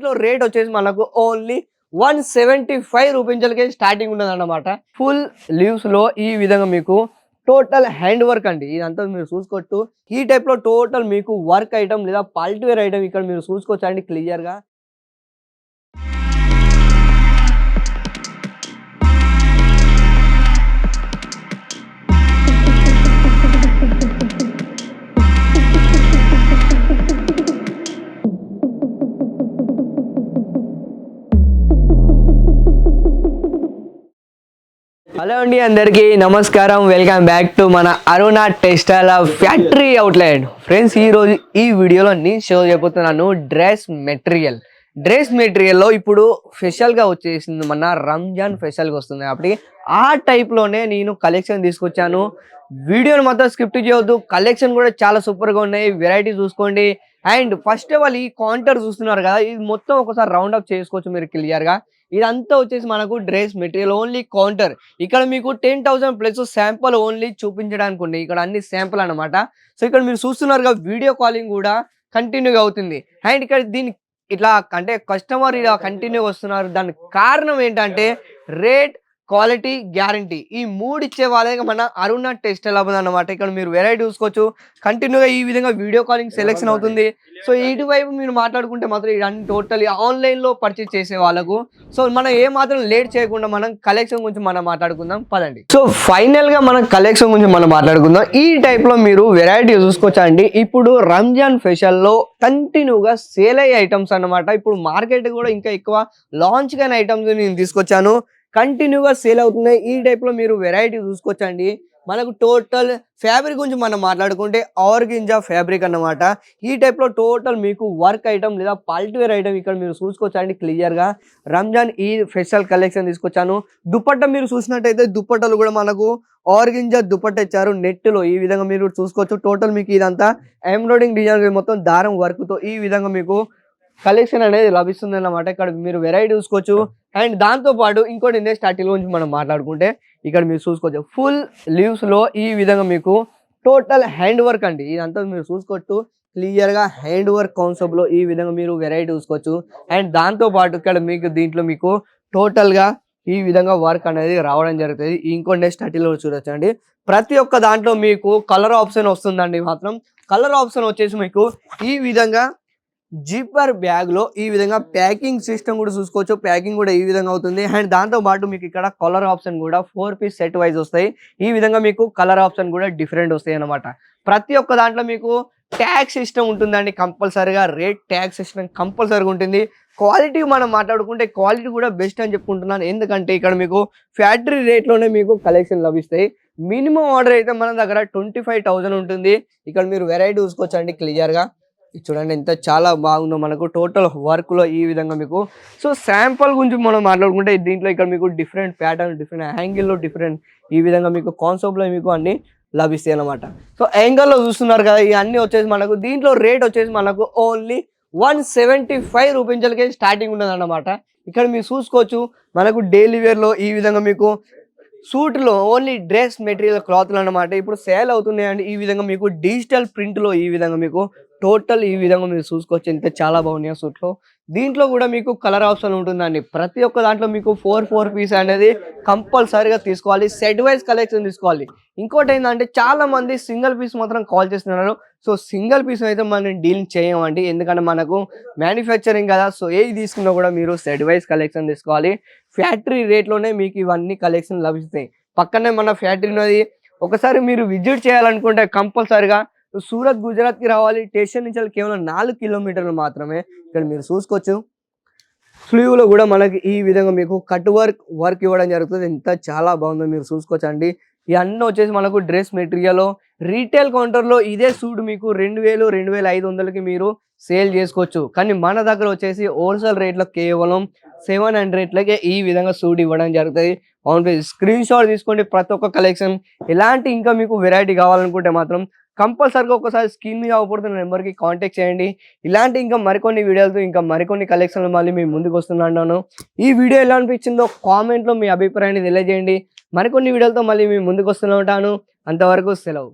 దీంట్లో రేట్ వచ్చేసి మనకు ఓన్లీ వన్ సెవెంటీ ఫైవ్ రూపీస్లకే స్టార్టింగ్ ఉన్నదన్నమాట. ఫుల్ లీవ్స్లో ఈ విధంగా మీకు టోటల్ హ్యాండ్ వర్క్ అండి. ఇదంతా మీరు చూసుకోవచ్చు. ఈ టైప్లో టోటల్ మీకు వర్క్ ఐటమ్ లేదా పల్టివేర్ ఐటమ్ ఇక్కడ మీరు చూసుకోవచ్చు అండి? క్లియర్ హలో అండి అందరికీ నమస్కారం. వెల్కమ్ బ్యాక్ టు మన Aruna textile factory outlet friends ఈ రోజు ఈ వీడియోలో నేను షో చేయబోతున్నాను డ్రెస్ మెటీరియల్. డ్రెస్ మెటీరియల్లో ఇప్పుడు స్పెషల్గా వచ్చేసింది మన రంజాన్ స్పెషల్గా వస్తుంది కాబట్టి ఆ టైప్లోనే నేను కలెక్షన్ తీసుకొచ్చాను. వీడియోని మొత్తం స్క్రిప్ట్ చేయవద్దు కలెక్షన్ కూడా చాలా సూపర్గా ఉన్నాయి. వెరైటీ చూసుకోండి. అండ్ ఫస్ట్ ఆఫ్ ఆల్ ఈ కౌంటర్ చూస్తున్నారు కదా ఇది మొత్తం ఒకసారి రౌండ్ అప్ చేసుకోవచ్చు మీరు క్లియర్గా ఇదంతా వచ్చేసి మనకు డ్రెస్ మెటీరియల్ ఓన్లీ కౌంటర్. ఇక్కడ మీకు ten thousand plus sample only చూపించడానికి ఉండే ఇక్కడ అన్ని శాంపుల్ అన్నమాట. సో ఇక్కడ మీరు చూస్తున్నారుగా వీడియో కాలింగ్ కూడా కంటిన్యూగా అవుతుంది. అండ్ ఇక్కడ దీని ఇట్లా అంటే కస్టమర్ ఇలా కంటిన్యూ వస్తున్నారు. దానికి కారణం ఏంటంటే రేట్ క్వాలిటీ గ్యారంటీ. ఈ మూడు ఇచ్చే వాళ్ళకి మన అరుణ టెస్ట్ ఎలా అనమాట ఇక్కడ మీరు వెరైటీ చూసుకోవచ్చు. కంటిన్యూగా ఈ విధంగా వీడియో కాలింగ్ సెలెక్షన్ అవుతుంది. సో ఇటువైపు మీరు మాట్లాడుకుంటే మాత్రం ఇవన్నీ టోటలీ ఆన్లైన్లో పర్చేస్ చేసే వాళ్ళకు. సో మనం ఏ మాత్రం లేట్ చేయకుండా మనం కలెక్షన్ గురించి మనం మాట్లాడుకుందాం. పదండి. సో ఫైనల్గా మనం కలెక్షన్ గురించి మనం మాట్లాడుకుందాం. ఈ టైప్లో మీరు వెరైటీ చూసుకోవచ్చా అండి? ఇప్పుడు రంజాన్ ఫెషల్లో కంటిన్యూగా సేల్ అయ్యే ఐటమ్స్ అన్నమాట. ఇప్పుడు మార్కెట్ కూడా ఇంకా ఎక్కువ లాంచ్ కాని ఐటమ్స్ నేను తీసుకొచ్చాను. కంటిన్యూగా సేల్ అవుతున్నాయి. ఈ టైప్లో మీరు వెరైటీ చూసుకోవచ్చండి. మనకు టోటల్ ఫ్యాబ్రిక్ గురించి మనం మాట్లాడుకుంటే ఆర్గింజా ఫ్యాబ్రిక్ అన్నమాట. ఈ టైప్లో టోటల్ మీకు వర్క్ ఐటమ్ లేదా పాల్టివేర్ ఐటమ్ ఇక్కడ మీరు చూసుకోవచ్చండి క్లియర్గా రంజాన్ ఈ ఫెషల్ కలెక్షన్ తీసుకొచ్చాను. దుప్పట్ట మీరు చూసినట్టయితే దుప్పట్టలు కూడా మనకు ఆర్గింజా దుప్పట్ట ఇచ్చారు నెట్లో ఈ విధంగా మీరు చూసుకోవచ్చు. టోటల్ మీకు ఇదంతా ఎంబ్రాయిడింగ్ డిజైన్ మొత్తం దారం వర్క్తో ఈ విధంగా మీకు కలెక్షన్ అనేది లభిస్తుంది అన్నమాట ఇక్కడ మీరు వెరైటీ చూసుకోవచ్చు. అండ్ దాంతో పాటు ఇంకోటి నెక్స్ట్ స్టార్టింగ్ గురించి మనం మాట్లాడుకుంటే ఇక్కడ మీరు చూసుకోవచ్చు. ఫుల్ లీవ్స్లో ఈ విధంగా మీకు టోటల్ హ్యాండ్ వర్క్ అండి. ఇదంతా మీరు చూసుకోవచ్చు. క్లియర్గా హ్యాండ్ వర్క్ కాన్సెప్ట్లో ఈ విధంగా మీరు వెరైటీ చూసుకోవచ్చు. అండ్ దాంతో పాటు ఇక్కడ మీకు దీంట్లో మీకు టోటల్గా ఈ విధంగా వర్క్ అనేది రావడం జరుగుతుంది. ఇంకో నెక్స్ట్లో చూడొచ్చు అండి? ప్రతి ఒక్క దాంట్లో మీకు కలర్ ఆప్షన్ వస్తుందండి మాత్రం. కలర్ ఆప్షన్ వచ్చేసి మీకు ఈ విధంగా జిప్పర్ బ్యాగ్లో ఈ విధంగా ప్యాకింగ్ సిస్టమ్ కూడా చూసుకోవచ్చు. ప్యాకింగ్ కూడా ఈ విధంగా అవుతుంది. అండ్ దాంతో పాటు మీకు ఇక్కడ కలర్ ఆప్షన్ కూడా ఫోర్ పీస్ సెట్ వైజ్ వస్తాయి. ఈ విధంగా మీకు కలర్ ఆప్షన్ కూడా డిఫరెంట్ వస్తాయి అన్నమాట. ప్రతి ఒక్క దాంట్లో మీకు ట్యాగ్ సిస్టమ్ ఉంటుందండి కంపల్సరీగా. రేట్ ట్యాగ్ సిస్టమ్ కంపల్సరీగా ఉంటుంది. క్వాలిటీ మనం మాట్లాడుకుంటే క్వాలిటీ కూడా బెస్ట్ అని చెప్పుకుంటున్నాను. ఎందుకంటే ఇక్కడ మీకు ఫ్యాక్టరీ రేట్లోనే మీకు కలెక్షన్ లభిస్తాయి. మినిమం ఆర్డర్ అయితే మన దగ్గర ట్వంటీ ఉంటుంది. ఇక్కడ మీరు వెరైటీ చూసుకోవచ్చు అండి క్లియర్గా చూడండి ఎంత చాలా బాగుందో మనకు టోటల్ వర్క్లో ఈ విధంగా మీకు. సో శాంపుల్ గురించి మనం మాట్లాడుకుంటే దీంట్లో ఇక్కడ మీకు డిఫరెంట్ ప్యాటర్న్ డిఫరెంట్ యాంగిల్లో డిఫరెంట్ ఈ విధంగా మీకు కాన్సెప్ట్లో మీకు అన్ని లభిస్తాయి అనమాట సో యాంగిల్లో చూస్తున్నారు కదా ఇవన్నీ వచ్చేసి మనకు దీంట్లో రేట్ వచ్చేసి మనకు ఓన్లీ వన్ సెవెంటీ ఫైవ్ రూపీస్లకే స్టార్టింగ్ ఉన్నదన్నమాట ఇక్కడ మీరు చూసుకోవచ్చు మనకు డైలీ వేర్లో ఈ విధంగా మీకు సూట్లో ఓన్లీ డ్రెస్ మెటీరియల్ క్లాత్లు అన్నమాట. ఇప్పుడు సేల్ అవుతున్నాయండి ఈ విధంగా మీకు డిజిటల్ ప్రింట్లో ఈ విధంగా మీకు టోటల్ ఈ విధంగా మీరు చూసుకోవచ్చు. ఎంత చాలా బాగున్నాయి సూట్లో. దీంట్లో కూడా మీకు కలర్ ఆప్షన్ ఉంటుందండి. ప్రతి ఒక్క దాంట్లో మీకు ఫోర్ ఫోర్ పీస్ అనేది కంపల్సరీగా తీసుకోవాలి. సెట్ వైజ్ కలెక్షన్ తీసుకోవాలి. ఇంకోటి ఏంటంటే చాలా మంది సింగిల్ పీస్ మాత్రం కాల్ చేస్తున్నారు. సో సింగిల్ పీస్ అయితే మనం డీల్ చేయమండి. ఎందుకంటే మనకు మ్యానుఫ్యాక్చరింగ్ కదా. సో ఏది తీసుకున్నా కూడా మీరు సెట్ వైజ్ కలెక్షన్ తీసుకోవాలి. ఫ్యాక్టరీ రేట్లోనే మీకు ఇవన్నీ కలెక్షన్ లభిస్తాయి. పక్కనే మన ఫ్యాక్టరీ ఉన్నది. ఒకసారి మీరు విజిట్ చేయాలనుకుంటే కంపల్సరిగా సూరత్ గుజరాత్కి రావాలి. స్టేషన్ నుంచి కేవలం నాలుగు కిలోమీటర్లు మాత్రమే ఇక్కడ మీరు చూసుకోవచ్చు. స్లీవ్లో కూడా మనకి ఈ విధంగా మీకు కట్ వర్క్ వర్క్ ఇవ్వడం జరుగుతుంది. ఎంత చాలా బాగుందో మీరు చూసుకోవచ్చు అండి ఇవన్నీ వచ్చేసి మనకు డ్రెస్ మెటీరియల్. రీటైల్ కౌంటర్లో ఇదే సూట్ మీకు రెండు వేలు రెండు వేల ఐదు వందలకి మీరు సేల్ చేసుకోవచ్చు. కానీ మన దగ్గర వచ్చేసి హోల్సేల్ రేట్లో కేవలం సెవెన్ హండ్రెడ్లకే ఈ విధంగా సూట్ ఇవ్వడం జరుగుతుంది. అవును స్క్రీన్ షాట్ తీసుకోండి ప్రతి ఒక్క కలెక్షన్. ఎలాంటి ఇంకా మీకు వెరైటీ కావాలనుకుంటే మాత్రం కంపల్సరిగా ఒకసారి స్క్రీన్ మీద అవపడుతున్న నెంబర్కి కాంటాక్ట్ చేయండి. ఇలాంటి ఇంకా మరికొన్ని వీడియోలతో ఇంకా మరికొన్ని కలెక్షన్లు మళ్ళీ మేము ముందుకు వస్తున్నాను ఈ వీడియో ఎలా అనిపించిందో కామెంట్లో మీ అభిప్రాయాన్ని తెలియజేయండి. మరికొన్ని వీడియోలతో మళ్ళీ మేము ముందుకు వస్తూనే ఉంటాను అంతవరకు సెలవు.